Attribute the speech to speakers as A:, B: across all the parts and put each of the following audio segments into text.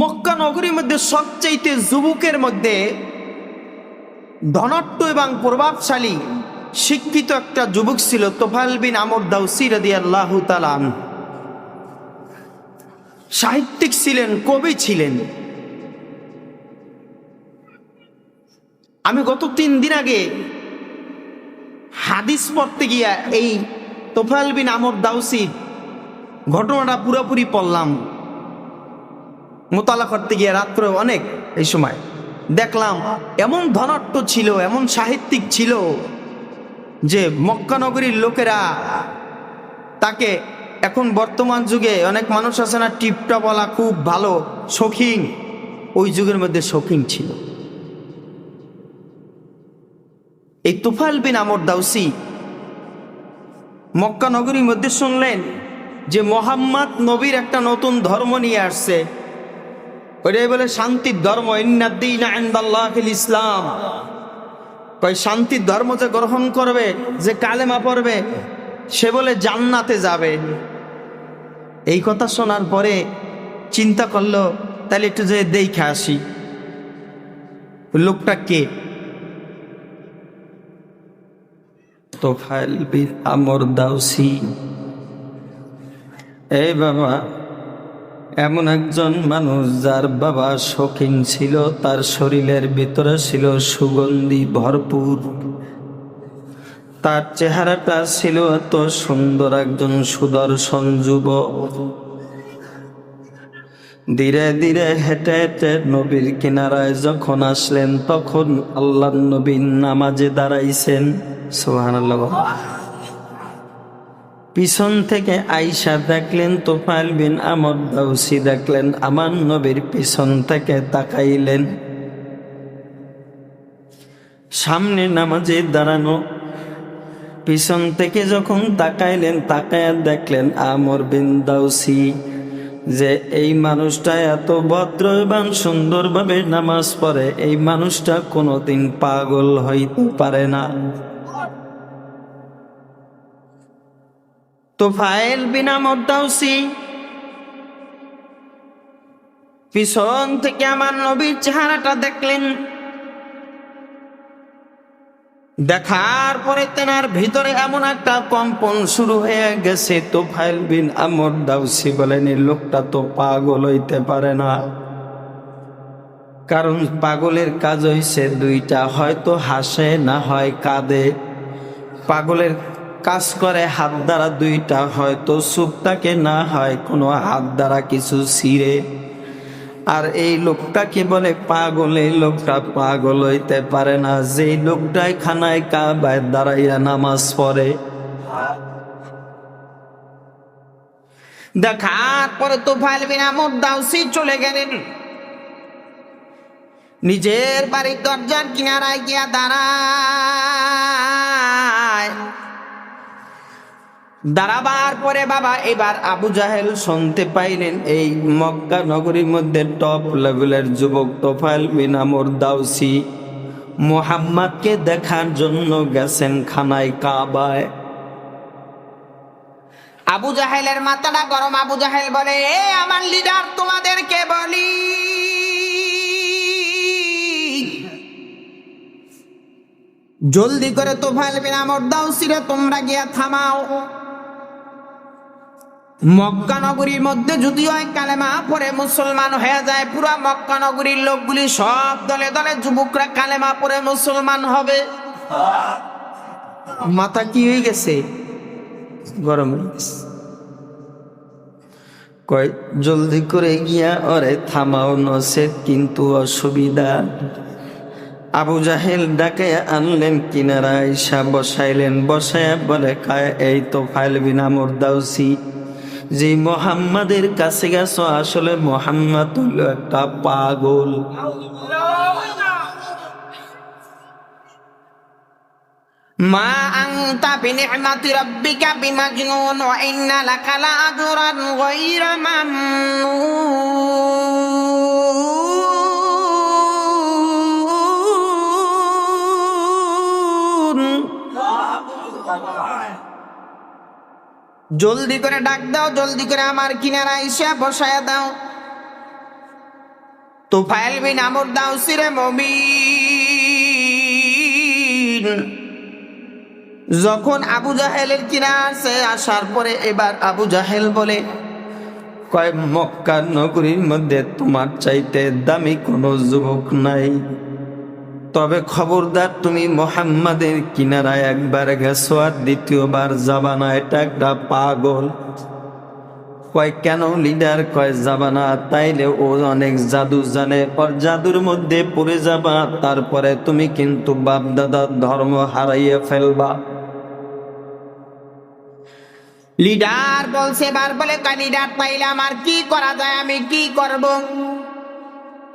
A: মক্কা নগরীর মধ্যে সবচাইতে যুবকের মধ্যে ধনাট্য এবং প্রভাবশালী শিক্ষিত একটা যুবক ছিল তোফাল বিন আমর দাউসি রাদি আল্লাহ তালাম সাহিত্যিক ছিলেন, কবি ছিলেন। আমি গত তিন দিন আগে হাদিস পড়তে গিয়া এই তোফাল বিন আমর দাউসির ঘটনাটা পুরোপুরি পড়লাম। মোতালা করতে গিয়ে রাত্রে অনেক এই সময়। দেখলাম এমন ধনাট্য ছিল, এমন সাহিত্যিক ছিল যে মক্কানগরীর লোকেরা তাকে এখন বর্তমান যুগে অনেক মানুষ আছে না, টিপটা বলা খুব ভালো, শৌখিন। ওই যুগের মধ্যে শৌখিন ছিল। এই তুফাইল বিন আমর দাউসি মক্কা নগরীর মধ্যে শুনলেন যে মোহাম্মদ নবীর একটা নতুন ধর্ম নিয়ে আসছে। ওইটাই বলে শান্তির ধর্ম ইসলাম। কই শান্তির ধর্ম যে গ্রহণ করবে, যে কালেমা পড়বে, সে বলে জান্নাতে যাবে। এই কথা শোনার পরে চিন্তা করল, তাহলে একটু যে দেখে আসি। লোকটা কে? তোফাইল বিন আমর দাউসি। এই বাবা এমন একজন মানুষ যার বাবা শৌখিন ছিল, তার শরীরের ভিতরে ছিল সুগন্ধি ভরপুর। তার চেহারাটা ছিল এত সুন্দর, একজন সুদর্শন যুবক। ধীরে ধীরে হেঁটে হেঁটে নবীর কিনারায় যখন আসলেন, তখন আল্লাহ নবীর নামাজে দাঁড়াইছেন। সোহান পিছন থেকে আইসা দেখলেন তোফাইল বিন আমর দাউসি দেখলেন, আমার নবীর পিছন থেকে তাকাইলেন। সামনে নামাজে দাঁড়ানো, পিছন থেকে যখন তাকাইলেন, তাকায় দেখলেন আমর বিন দাউসি, যে এই মানুষটা এত ভদ্র এবং সুন্দরভাবে নামাজ পড়ে, এই মানুষটা কোনোদিন পাগল হইতে পারে না। তো ফাইল বিনা মদ্দাউসি। পিছন থেকে আমার নবীর চেহারাটা দেখলেন। দেখার পরে তেনার ভিতরে এমন একটা কম্পন শুরু হয়ে গেছে, তো ফাইল বিন আমর দাউসি বলেন এই লোকটা তো পাগল হইতে পারে না। কারণ পাগলের কাজ হইছে দুইটা, হয়তো হাসে না হয় কাঁদে। পাগলের কাজ করে, হাত দ্বারা দুইটা হয়তো সুপটাকে না হয়, কোনো হাত দ্বারা কিছু ছিঁড়ে। আর এই লোকটাকে বলে, পাগল, এই লোকটা পাগল হইতে পারে না। যে লোকটাই খানায় কাবায় দাঁড়াইয়া নামাজ পড়ে। দেখার পরে তো ফাইলবিন আমর দাউসি চলে গেলেন। নিজের বাড়ির দরজার কিনারায় গিয়া দাঁড়ায়। দাঁড়াবার পরে বাবা এবার আবু জাহেল শুনতে পাইলেন, এই মক্কা নগরীর মধ্যে টপ লেভেলের যুবক তোফাইল বিন আমর দাউসি মোহাম্মদকে দেখার জন্য গেছেন খানায় কাবায়। আবু জাহেলের মাথাটা গরম। আবু জাহেল বলে, এ আমার লিডার, তোমাদেরকে বলি, জলদি করে তো ফাইলবিন আমর দাউসিরে তোমরা গিয়া থামাও। মক্কা নগরীর মধ্যে যদিও কালেমা পরে মুসলমান হয়ে যায়, পুরা মক্কা নগরীর লোকগুলি সব দলে দলে যুবকরা কালেমা পরে মুসলমান হবে। মাথা কি হয়ে গেছে? গরম হয়ে গেছে। কয়, জলদি করে গিয়া অরে থামাও নসেদ কিন্তু অসুবিধা। আবু জাহেল ডাকে, আনলেন কিনারা ঈশা বসাইলেন। বসায় বলে, কায়, এই তো ফাইল বিনা মুরদাউসি যে মোহাম্মদের কাছে গেছো, আসলে মোহাম্মদ হলো একটা পাগল। মা আনতা বিনি'মাতি রাব্বিকা বিমাজনুন ওয়া ইন্না লাকা লাআজরান গায়রা মামনুন। জলদি করে ডাক দাও, জলদি করে আমার কিনারা এসে বসায় দাও। তুফাইল বিন আমর দাউসিরে মমি যখন আবু জাহেলের কিনা আসে, আসার পরে এবার আবু জাহেল বলে, কয় মক্কা নগরীর মধ্যে তোমার চাইতে দামি কোনো যুবক নাই? তবে খবরদার, তুমি মোহাম্মদের কিনারায় একবার গেছো আর দ্বিতীয়বার যাবা না এটা একটা পাগল। কয়, কেন লিডার? কয় যাবা না তাইলে ও অনেক জাদু জানে ওর জাদুর মধ্যে পড়ে যাবা, তারপরে তুমি কিন্তু বাপ দাদার ধর্ম হারাইয়ে ফেলবা। লিডার বলছে এবার বলে লিডার পাইলে আমার কি করা যায়? আমি কি করব?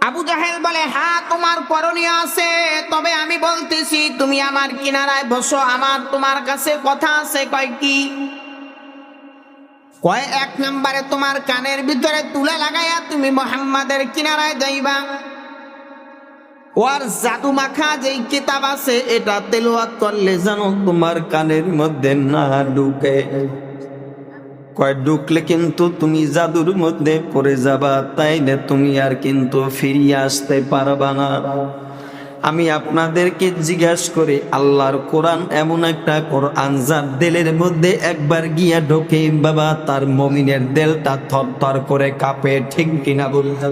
A: আবু জাহেল বলে হ্যাঁ তোমার করণীয় আছে। তবে আমি বলতেছি, তুমি আমার কিনারায় বসো। আমার তোমার কাছে কথা আছে, কয় কি? কয়, এক নম্বরে তোমার কানের ভিতরে তুলা লাগাইয়া তুমি মোহাম্মদের কিনারায় যাইবা। ওর জাদু মাখা যেই কিতাব আছে, এটা তেলোয়াত করলে জানো তোমার কানের মধ্যে না ঢুকে। কয় ঢুকলে কিন্তু তুমি জাদুর মধ্যে পড়ে যাবা, তাইলে তুমি আর কিন্তু ফিরিয়ে আসতে পারবা না। আমি আপনাদেরকে জিজ্ঞাসা করি, আল্লাহর কোরআন এমন একটা কোরআন যার দেলের মধ্যে একবার গিয়া ঢোকে, বাবা, তার মমিনের দেলটা থর করে কাঁপে, ঠিক কিনা বলতে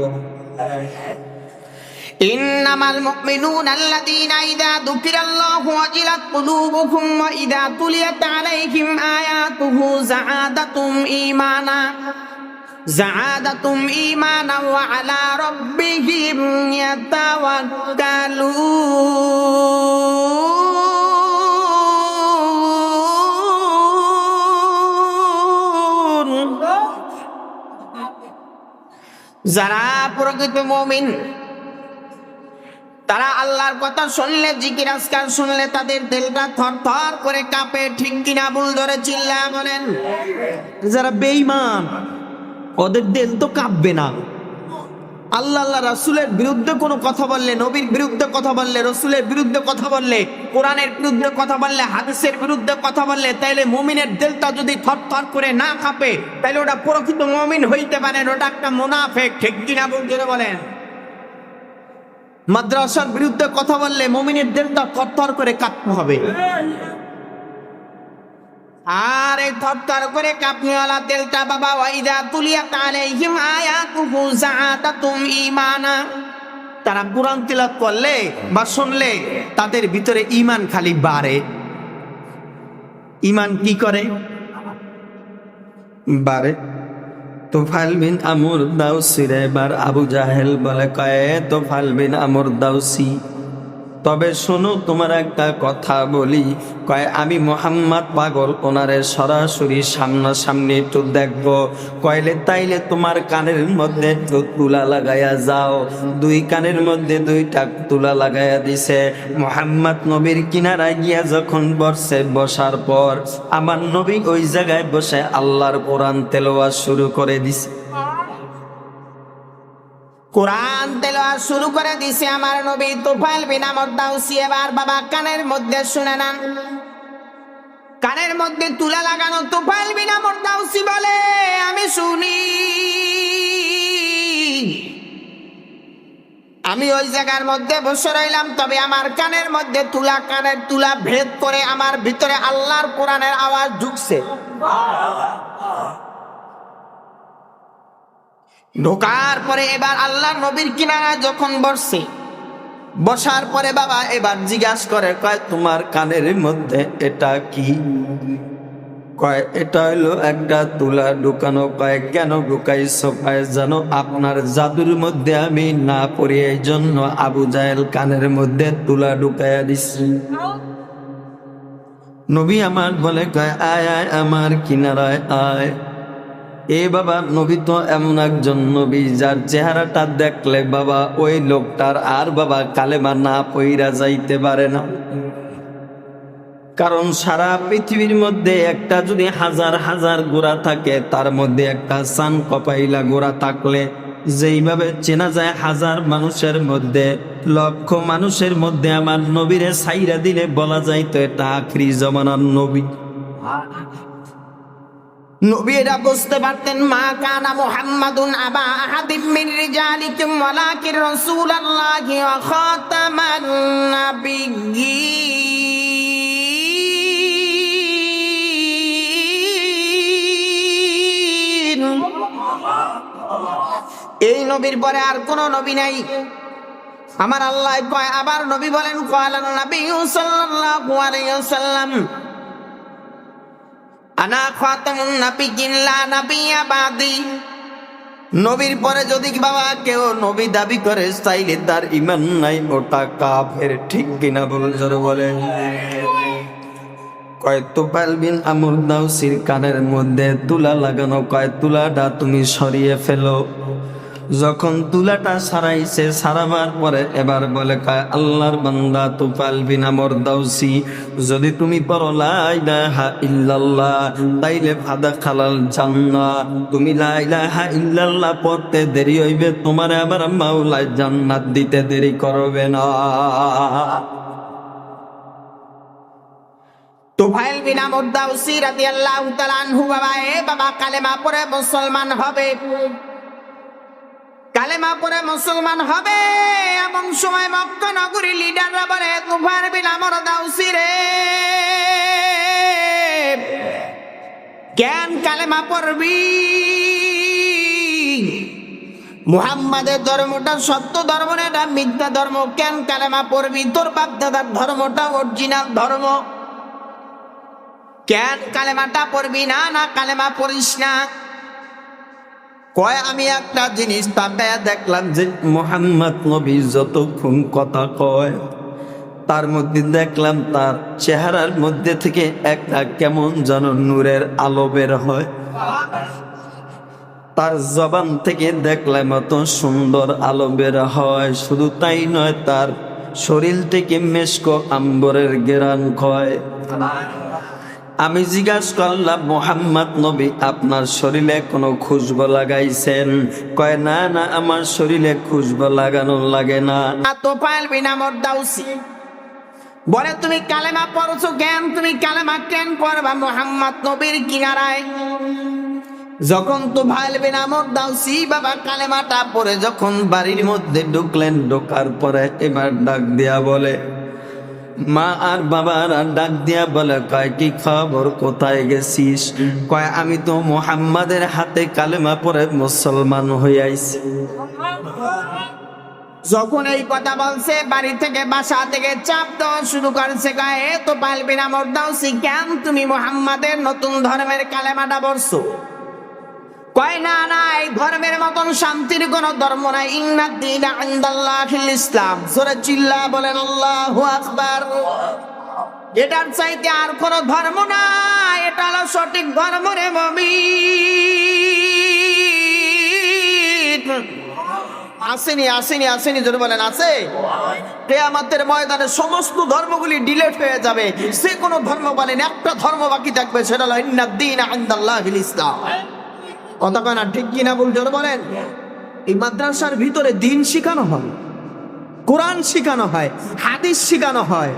A: إنما المؤمنون الذين إذا ذكر الله وجلت قلوبهم وإذا تليت عليهم آياته زعادتهم إيمانا زعادتهم إيمانا وعلى ربهم يتوكلون যারা প্রকৃত মমিন তারা আল্লাহর কথা শুনলে, জিকির আজকার শুনলে তাদের দিলটা থর থর করে কাঁপে। ঠিক কিনা বুল ধরে চিল্লা বলেন? যারা বেঈমান, ওদের দিল তো কাঁপবে না। আল্লাহ আল্লাহ রাসুলের বিরুদ্ধে কোনো কথা বললে, নবীর বিরুদ্ধে কথা বললে, রসুলের বিরুদ্ধে কথা বললে, কোরআনের বিরুদ্ধে কথা বললে, হাদিসের বিরুদ্ধে কথা বললে, তাইলে মমিনের দিলটা যদি থর থর করে না কাঁপে, তাইলে ওটা প্রকৃত মমিন হইতে পারে ওটা একটা মোনাফেক। ঠিক কিনা বলতে বলেন? মাদ্রাসার বিরুদ্ধে কথা বললে মমিনের দিলটা থরথর করে কাঁপতে হবে। আর এই থরথর করে কাঁপনেওয়ালা তেলটা বাবা ওয়াইদা তুলিয়া তালে আলাইহিম আয়াতুহু জাআতাতুম ঈমানা। তারা কোরআন তিলাওয়াত করলে বা শুনলে তাদের ভিতরে ঈমান খালি বাড়ে। ঈমান কি করে? বাড়ে। তোফাল বিন আমর দাউসি রে এবার আবু জাহেল বলে কয়ে তোফাল বিন আমর দাউসি। তবে শোনো, তোমার একটা কথা বলি। কয়, আমি মোহাম্মদ পাগল, ওনারে সরাসরি সামনাসামনি একটু দেখব। কয়লে তাইলে তোমার কানের মধ্যে একটু তুলা লাগাইয়া যাও। দুই কানের মধ্যে দুইটা তুলা লাগাইয়া দিছে। মোহাম্মদ নবীর কিনারায় গিয়া যখন বসছে বসার পর আমার নবী ওই জায়গায় বসে আল্লাহর কোরআন তেলোয়া শুরু করে দিছে। কোরআন তেলাওয়াত শুরু করে দিছে আমার নবী তুফাইল বিন আমর দাউসি। এবার বাবা কানের মধ্যে শুনে নেন। কানের মধ্যে তুলা লাগানো তুফাইল বিন আমর দাউসি বলে, আমি শুনি। আমি ওই জায়গার মধ্যে বসে রইলাম, তবে আমার কানের মধ্যে তুলা, কানের তুলা ভেদ করে আমার ভিতরে আল্লাহর কোরআনের আওয়াজ ঢুকছে। ঢোকার পরে এবার আল্লাহ নবীর কিনারা যখন বসছে বসার পরে বাবা এবার জিজ্ঞাসা করে, কয়, তোমার কানের মধ্যে এটা কি? কয়, এটা হলো একটা তুলা ঢুকানো। কয়, কেন ঢুকাইছ? কয়, জানো, আপনার জাদুর মধ্যে আমি না পড়ি এই জন্য আবু জাহেল কানের মধ্যে তুলা ঢুকাইয়া দিচ্ছি নবী আমার বলে, কয়, আয় আয়, আমার কিনারায় আয়। এ বাবা, নবী তো এমন একজন নবী যার চেহারাটা দেখলে বাবা ওই লোকটার আর বাবা কালেমা না পইরা যাইতে পারে না। কারণ সারা পৃথিবীর মধ্যে একটা যদি হাজার হাজার গোড়া থাকে, তার মধ্যে একটা সান কপাইলা গোড়া থাকলে যেইভাবে চেনা যায় হাজার মানুষের মধ্যে, লক্ষ মানুষের মধ্যে আমার নবীরে সাইরা দিলে বলা যায় তো এটা আখরি জমানার নবী।
B: নবী এটা বুঝতে পারতেন, মা কানা মুহাম্মাদুন আবা আহাদিম মিন রিজালিকুম ওয়ালাকিন রাসূলুল্লাহি ওয়া খাতামান নাবিয়্যিন। এই নবীর পরে আর কোন নবী নাই। আমার আল্লাহ কয়, আবার নবী বলেন কয়ালান নবী সাল্লাল্লাহু আলাইহি ওয়াসাল্লাম। আনা খাতামুন নাবিয়্যিন লা নাবিয়্যা বাদি নবীর পরে যদি বাবা কেউ নবী দাবি করে চাইলে তার ইমান নাই, ওটা কাফের, ঠিক কিনা বলে জোরে বলে। কয় তোপাল বিন আমর দাউসির কানের মধ্যে তুলা লাগানো, কয় তুলাটা তুমি সরিয়ে ফেলো। যখন তুলাটা সারাইছে সারাবার পরে এবার বলে কয়, আল্লাহর বান্দা তুফাল বিন আমর দাউসি যদি তুমি পড়ো লা ইলাহা ইল্লাল্লাহ, তাইলে ফাদা খালাল জান্নাত তুমি লা ইলাহা ইল্লাল্লাহ পড়তে দেরি হইবে, তোমার আবার মাওলায় জান্নাত দিতে দেরি করবে না। তোফাইল বিন আমর দাউসি রাদিয়াল্লাহু তাআলা আনহু বাবা, এ বাবা কালেমা পড়ে মুসলমান হবে। কালেমা পরে মুসলমান হবে এবং সময় মক্কা নগরী লিডাররা বলে তুফার বিন আমর দাউসি রে জ্ঞান কালেমা পড়বি? মুহাম্মাদের ধর্মটা সত্য ধর্ম না, এটা মিথ্যা ধর্ম। কেন কালেমা পড়বি? তোর বাপ দাদার ধর্মটা অরিজিনাল ধর্ম। কেন কালেমাটা পড়বি? না না, কালেমা পড়িস না। কয়, আমি একটা জিনিস তাকায়া দেখলাম যে
A: মোহাম্মদ নবী যতক্ষণ কথা কয়, তার মধ্যে দেখলাম তার চেহারার মধ্যে থেকে একটা কেমন যেন নূরের আলো বের হয়। তার জবান থেকে দেখলাম এত সুন্দর আলো বের হয়, শুধু তাই নয় তার শরীর থেকে মেশকো আম্বরের গেরান হয় আমি জিজ্ঞাসা করলাম, মোহাম্মদ নবী, আপনার শরীরে কোনো খুশবো লাগাইছেন? কয়, না না, আমার শরীরে খুশবো লাগানো লাগে না।
B: তো পারবি না মোর দাউসি বলে, তুমি কালেমা পড়ছো জ্ঞান তুমি কালেমা কেন পড়বা মোহাম্মদ নবীর কিনারায়? যখন তো ভাইলবে না মোর দাউসি বাবা কালেমাটা পড়ে, যখন
A: বাড়ির মধ্যে ঢুকলেন, ঢোকার পরে এবার ডাক দিয়া বলে মা আর বাবার ডাক দিয়া বলে, কয়, কি খবর? কোথায় গেছিস? কয়, আমি তো মোহাম্মদের হাতে কালেমা পরে মুসলমান হইয়াইছি
B: যখন এই কথা বলছে, বাড়ি থেকে বাসা থেকে চাপ দেওয়া শুরু করছে গায়ে তো পালবি না মোর দাউসি কেন? তুমি মোহাম্মদের নতুন ধর্মের কালেমাটা বলছো কয়, না না, এই ধর্মের মতন শান্তির কোন ধর্ম নাই। ইন্নাদ্দিন ইনদাল্লাহিল ইসলাম। সূরা চিল্লা বলেন, আল্লাহু আকবার। এটার চাইতে আর কোন ধর্ম না এটা হলো সঠিক ধর্ম রে মমিন। আসেনি আসেনি আসেনি যদি বলেন, আছে? কেয়ামতের ময়দানে সমস্ত ধর্মগুলি ডিলেট হয়ে যাবে। সে কোনো ধর্ম বলেন, একটা ধর্ম বাকি থাকবে, সেটা হলো ইন্নাদ্দিন ইনদাল্লাহিল ইসলাম। কথা কয় না, ঠিক কিনা ভুল জোরে বলেন?
A: এই মাদ্রাসার ভিতরে দিন শিখানো হয়, কোরআন শিখানো হয়, হাদিস শিখানো হয়।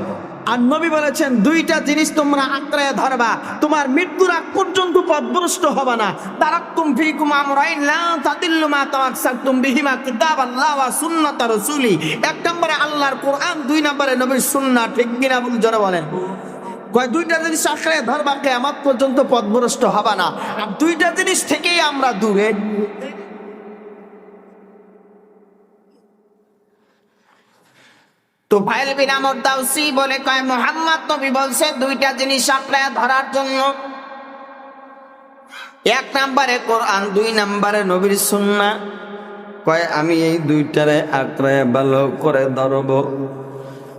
A: আর নবী বলেছেন, দুইটা জিনিস তোমরা আঁকড়ায় ধরবা, তোমার মৃত্যুর আগ পর্যন্ত পথভ্রষ্ট হবে না।
B: তারাক্তুম ফিকুম আমরাইন, লা তাদিল্লু মা তাওয়াক্সালতুম বিহিমা কিতাবাল্লাহ ওয়া সুন্নাত রাসূলি। এক নম্বরে আল্লাহর কোরআন, দুই নম্বরে নবীর সুন্নাহ, ঠিক কিনা ভুল জোরে বলেন? কয়, দুইটা জিনিস আঁকড়ে ধরবা কেয়ামত পর্যন্ত পথভ্রষ্ট হবে না। আর দুইটা জিনিস থেকেই আমরা দূরে। তো ভাইল বিন আমর দাউসি বলে কয়, মোহাম্মদ নবী বলছে, দুইটা জিনিস আঁকড়ে ধরার জন্য। এক নম্বরে কোরআন, দুই নম্বরে নবীর সুন্না
A: কয়, আমি এই দুইটারে আঁকড়ায় ভালো করে ধরব।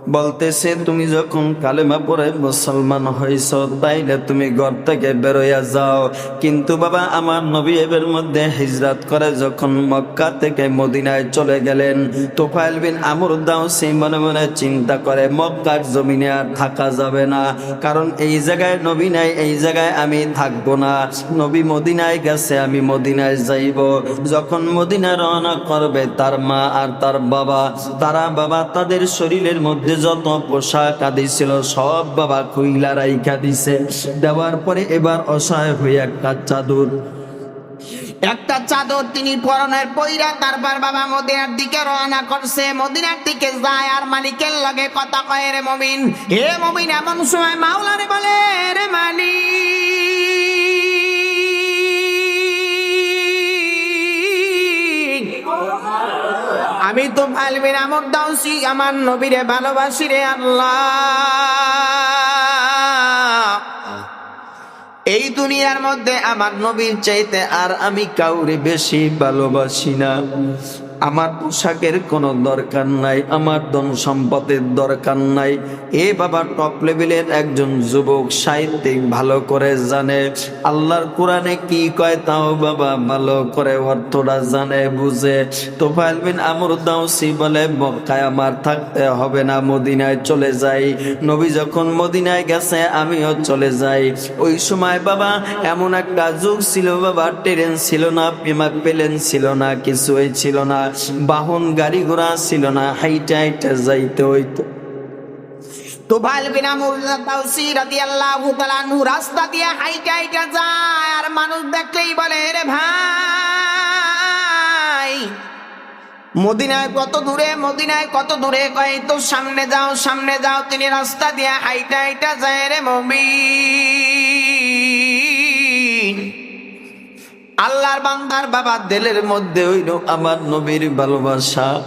A: বলতেছে, তুমি যখন কালেমা পরে মুসলমান হয়েছ, তাইলে তুমি ঘর থেকে বেরোয়া যাও। কিন্তু বাবা, আমার নবী এর মধ্যে হিজরাত করে যখন মক্কা থেকে মদিনায় চলে গেলেন তোফাইল বিন আমর দাও সেই মনে মনে চিন্তা করে, মক্কার জমিনে আর থাকা যাবে না, কারণ এই জায়গায় নবী নাই, এই জায়গায় আমি থাকব না। নবী মদিনায় গেছে, আমি মদিনায় যাইব। যখন মদিনা রওনা করবে, তার মা আর তার বাবা, তারা বাবা তাদের শরীরের মধ্যে
B: মধ্যে যত পোশাক আদি ছিল, সব বাবা খুইলা রাইখা দিছে। দেওয়ার পরে এবার অসহায় হয়ে একটা চাদর।
A: একটা চাদর তিনি পরনের পইরা তারপর বাবা মদিনার দিকে রওনা করছে। মদিনার দিকে যায় আর মালিকের লগে কথা কয়, রে মমিন হে মমিন এমন সময় মাওলারে বলে, রে তো ফালবি নামক দাউসি আমার নবীরে ভালোবাসি রে আল্লাহ। এই দুনিয়ার মধ্যে আমার নবীর চাইতে আর আমি কাউরে বেশি ভালোবাসি না। আমার পোশাকের কোনো দরকার নাই, আমার ধন সম্পদের দরকার নাই। এ বাবা টপ লেভেলের একজন যুবক, সাহিত্যিক, ভালো করে জানে। আল্লাহর কোরআনে কি কয় তাও বাবা ভালো করে অর্থটা জানে, বুঝে। তোফাইল বিন আমর দাউসি বলে, মক্কায় আমার থাকতে হবে না, মদিনায় চলে যাই। নবী যখন মদিনায় গেছে, আমিও চলে যাই। ওই সময় বাবা এমন একটা যুগ ছিল বাবা, ট্রেন ছিল না বিমান প্লেন ছিল না, কিছুই ছিল না। বাহন গাড়ি ঘোড়া ছিল না, হাইটা হাইটা যাইতে হইতো। তোফাইল বিন দাউসি রাদিয়াল্লাহু তাআলা আনহু রাস্তা দিয়ে হাইটা হাইটা যায়, আর মানুষ দেখলেই বলে রে ভাই, মদিনায় কত দূরে, মদিনায় কত দূরে? কয় তো সামনে যাও সামনে যাও। তিনি রাস্তা দিয়ে হাইটা হাইটা যায় রে মমিন।
B: আল্লাহর বান্দার বাবা দেলের মধ্যে হইল আমার নবীর ভালোবাসা।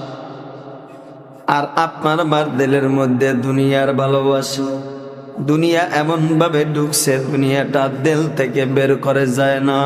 B: আর আপনার আমার দেলের মধ্যে দুনিয়ার ভালোবাসা। দুনিয়া এমন ভাবে ঢুকছে, দুনিয়াটা দেল থেকে বের করে যায় না।